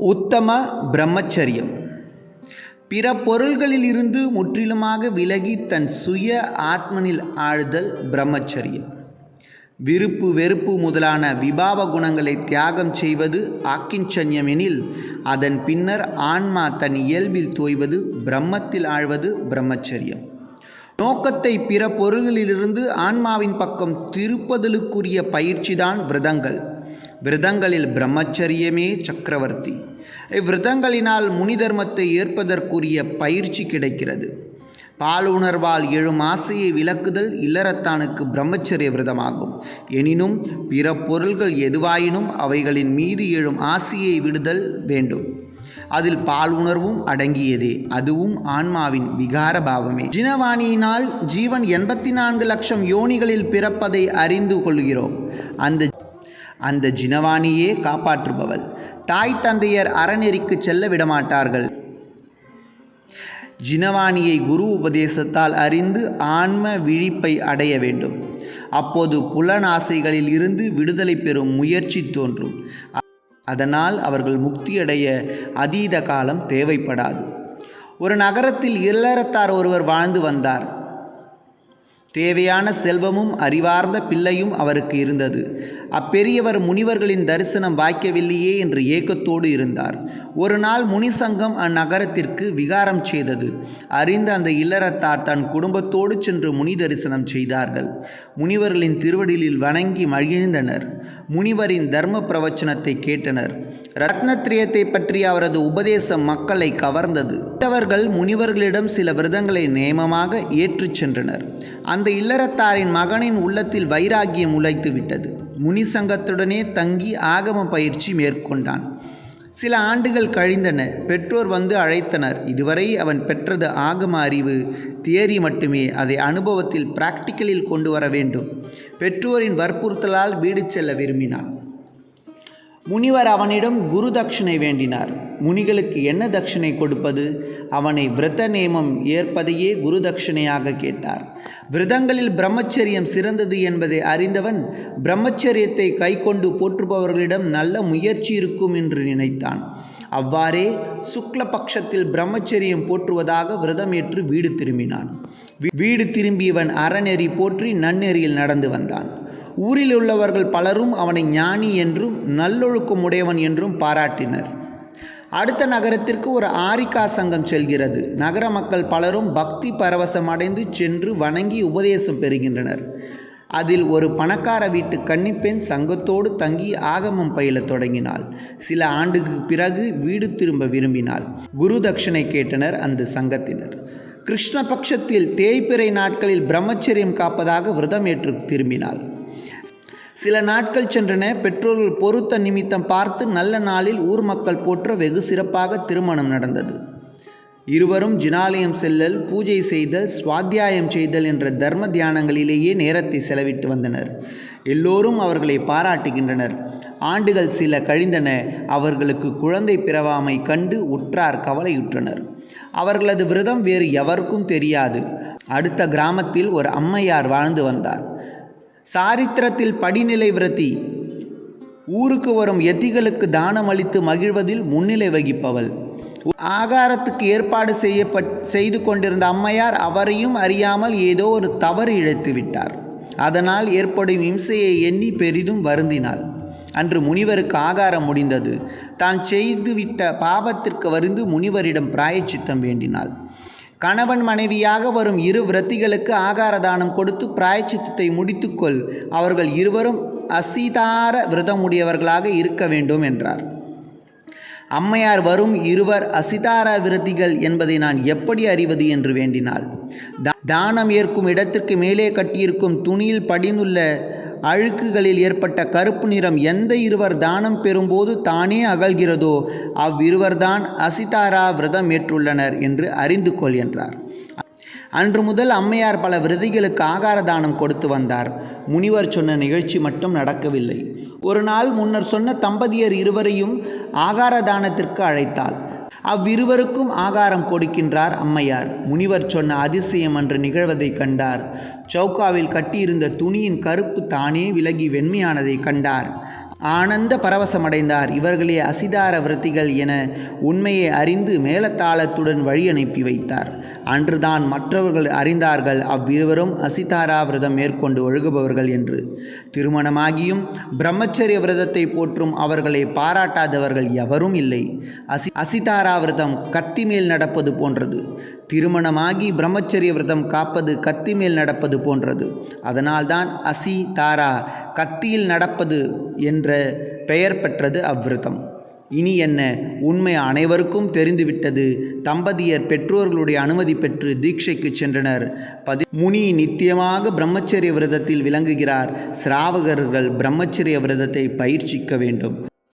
உத்தம பிரம்மச்சரியம். பிற பொருள்களிலிருந்து முற்றிலுமாக விலகி தன் சுய ஆத்மனில் ஆழ்தல் பிரம்மச்சரியம். விருப்பு வெறுப்பு முதலான விபாவ குணங்களை தியாகம் செய்வது ஆக்கிஞ்சன்யம் எனில் அதன் பின்னர் ஆன்மா தன் இயல்பில் தோய்வது பிரம்மத்தில் ஆழ்வது பிரம்மச்சரியம். நோக்கத்தை பிற பொருள்களிலிருந்து ஆன்மாவின் பக்கம் திருப்பதலுக்குரிய பயிற்சிதான் விரதங்கள். விரதங்களில் பிரம்மச்சரியமே சக்கரவர்த்தி. இவ்விரதங்களினால் முனிதர்மத்தை ஏற்பதற்குரிய பயிற்சி கிடைக்கிறது. பாலுணர்வால் எழும் ஆசையை விளக்குதல் இல்லறத்தானுக்கு பிரம்மச்சரிய விரதமாகும். எனினும் பிற பொருள்கள் எதுவாயினும் அவைகளின் மீது எழும் ஆசையை விடுதல் வேண்டும். அதில் பால் உணர்வும் அடங்கியதே அதுவும் ஆன்மாவின் விகார பாவமே. ஜினவாணியினால் ஜீவன் எண்பத்தி நான்கு லட்சம் யோனிகளில் பிறப்பதை அறிந்து கொள்கிறோம். அந்த அந்த ஜினவாணியே காப்பாற்றுபவள். தாய் தந்தையர் அறநெறிக்கு செல்ல விடமாட்டார்கள். ஜினவாணியை குரு உபதேசத்தால் அறிந்து ஆன்ம விழிப்பை அடைய வேண்டும். அப்போது புலனாசைகளில் இருந்து விடுதலை பெறும் முயற்சி தோன்றும். அதனால் அவர்கள் முக்தியடைய அதீத காலம் தேவைப்படாது. ஒரு நகரத்தில் இல்லறத்தார் ஒருவர் வாழ்ந்து வந்தார். தேவையான செல்வமும் அறிவார்ந்த பிள்ளையும் அவருக்கு இருந்தது. அப்பெரியவர் முனிவர்களின் தரிசனம் வாய்க்கவில்லையே என்று ஏக்கத்தோடு இருந்தார். ஒரு நாள் முனிசங்கம் அந்நகரத்திற்கு விகாரம் செய்தது. அறிந்த அந்த இல்லறத்தார் தன் குடும்பத்தோடு சென்று முனி தரிசனம் செய்தார்கள். முனிவர்களின் திருவடியில் வணங்கி மகிழ்ந்தனர். முனிவரின் தர்ம பிரவச்சனத்தை கேட்டனர். ரத்னத்ரியத்தை பற்றிய அவரது உபதேசம் மக்களை கவர்ந்தது. அவர்கள் முனிவர்களிடம் சில விரதங்களை நேமமாக ஏற்றுச் சென்றனர். அந்த இல்லறத்தாரின் மகனின் உள்ளத்தில் வைராகியம் உழைத்து விட்டது. முனி சங்கத்துடனே தங்கி ஆகம பயிற்சி மேற்கொண்டான். சில ஆண்டுகள் கழிந்தன. பெற்றோர் வந்து அழைத்தனர். இதுவரை அவன் பெற்றது ஆகம அறிவு. தியரி மட்டுமே. அதை அனுபவத்தில் பிராக்டிக்கலில் கொண்டு வர வேண்டும். பெற்றோரின் வற்புறுத்தலால் வீடு செல்ல விரும்பினான். முனிவர் அவனிடம் குரு தட்சிணை வேண்டினார். முனிகளுக்கு என்ன தட்சிணை கொடுப்பது? அவனை விரத நேமம் ஏற்பதையே குரு தட்சிணையாக கேட்டார். விரதங்களில் பிரம்மச்சரியம் சிறந்தது என்பதை அறிந்தவன் பிரம்மச்சரியத்தை கைக்கொண்டு போற்றுபவர்களிடம் நல்ல முயற்சி இருக்கும் என்று நினைத்தான். அவ்வாறே சுக்லபக்ஷத்தில் பிரம்மச்சரியம் போற்றுவதாக விரதம் ஏற்று வீடு திரும்பினான். வீடு திரும்பியவன் அறநெறி போற்றி நன்னெறியில் நடந்து வந்தான். ஊரில் உள்ளவர்கள் பலரும் அவனை ஞானி என்றும் நல்லொழுக்கம் உடையவன் என்றும் பாராட்டினர். அடுத்த நகரத்திற்கு ஒரு ஆரிக்கா சங்கம் செல்கிறது. நகர மக்கள் பலரும் பக்தி பரவசம் அடைந்து சென்று வணங்கி உபதேசம் பெறுகின்றனர். அதில் ஒரு பணக்கார வீட்டு கன்னிப்பெண் சங்கத்தோடு தங்கி ஆகமம் பயிலத் தொடங்கினாள். சில ஆண்டுக்கு பிறகு வீடு திரும்ப விரும்பினாள். குரு தட்சிணை கேட்டனர் அந்த சங்கத்தினர். கிருஷ்ணபக்ஷத்தில் தேய்பிறை நாட்களில் பிரம்மச்சரியம் காப்பதாக விரதம் ஏற்று திரும்பினாள். சில நாட்கள் சென்றன பெற்றோர்கள் பொருத்த நிமித்தம் பார்த்து நல்ல நாளில் ஊர் மக்கள் போற்ற வெகு சிறப்பாக திருமணம் நடந்தது. இருவரும் ஜினாலயம் செல்லல் பூஜை செய்தல் சுவாத்தியாயம் செய்தல் என்ற தர்ம தியானங்களிலேயே நேரத்தை செலவிட்டு வந்தனர். எல்லோரும் அவர்களை பாராட்டுகின்றனர். ஆண்டுகள் சில கழிந்தன அவர்களுக்கு குழந்தை பிறவாமை கண்டு உற்றார் கவலையுற்றனர். அவர்களது விரதம் வேறு எவருக்கும் தெரியாது. அடுத்த கிராமத்தில் ஒரு அம்மையார் வாழ்ந்து வந்தார். சாரித்திரத்தில் படிநிலை விரத்தி. ஊருக்கு வரும் எத்திகளுக்கு தானம் அளித்து மகிழ்வதில் முன்னிலை வகிப்பவள். ஆகாரத்துக்கு ஏற்பாடு செய்யப்பட் செய்து கொண்டிருந்த அம்மையார் அவரையும் அறியாமல் ஏதோ ஒரு தவறு இழைத்து விட்டார். அதனால் ஏற்படும் இம்சையை எண்ணி பெரிதும் வருந்தினாள். அன்று முனிவருக்கு ஆகாரம் முடிந்தது. தான் செய்துவிட்ட பாவத்திற்கு வருந்து முனிவரிடம் பிராயச்சித்தம் வேண்டினாள். கணவன் மனைவியாக வரும் இரு விரத்திகளுக்கு ஆகார தானம் கொடுத்து பிராயச்சித்தத்தை முடித்துக்கொள். அவர்கள் இருவரும் அசிதார விரதமுடையவர்களாக இருக்க வேண்டும் என்றார். அம்மையார் வரும் இருவர் அசிதார விரதிகள் என்பதை நான் எப்படி அறிவது என்று வேண்டினாள். தானம் ஏற்கும் இடத்திற்கு மேலே கட்டியிருக்கும் துணியில் படிந்துள்ள அழுக்குகளில் ஏற்பட்ட கருப்பு நிறம் எந்த இருவர் தானம் பெறும்போது தானே அகழ்கிறதோ அவ்விருவர்தான் அசிதாரா விரதம் ஏற்றுள்ளனர் என்று அறிந்து கொள் என்றார். அன்று முதல் அம்மையார் பல விரதிகளுக்கு ஆகார தானம் கொடுத்து வந்தார். முனிவர் சொன்ன நிகழ்ச்சி மட்டும் நடக்கவில்லை. ஒரு நாள் முன்னர் சொன்ன தம்பதியர் இருவரையும் ஆகார தானத்திற்கு அழைத்தாள். அவ்விருவருக்கும் ஆகாரம் கொடுக்கின்றார் அம்மையார். முனிவர் சொன்ன அதிசயம் என்று நிகழ்வதை கண்டார். சௌக்காவில் கட்டியிருந்த துணியின் கருப்பு தானே விலகி வெண்மையானதை கண்டார். ஆனந்த பரவசமடைந்தார். இவர்களே அசிதார விரத்திகள் என உண்மையை அறிந்து மேலத்தாளத்துடன் வழி அனுப்பி வைத்தார். அன்றுதான் மற்றவர்கள் அறிந்தார்கள் அவ்விருவரும் அசிதாரா விரதம் மேற்கொண்டு ஒழுகுபவர்கள் என்று. திருமணமாகியும் பிரம்மச்சரிய விரதத்தை போற்றும் அவர்களை பாராட்டாதவர்கள் எவரும் இல்லை. அசி அசிதாரா விரதம் கத்தி மேல் நடப்பது போன்றது. திருமணமாகி பிரம்மச்சரிய விரதம் காப்பது கத்தி மேல் நடப்பது போன்றது. அதனால்தான் அசி தாரா கத்தியில் நடப்பது என்ற பெயர் பெற்றது அவ்விரதம். இனி என்ன? உண்மை அனைவருக்கும் தெரிந்துவிட்டது. தம்பதியர் பெற்றோர்களுடைய அனுமதி பெற்று தீட்சைக்கு சென்றனர். பதி முனி நித்தியமாக பிரம்மச்சரிய விரதத்தில் விளங்குகிறார். சிராவகர்கள் பிரம்மச்சரிய விரதத்தை பயிற்சிக்க வேண்டும்.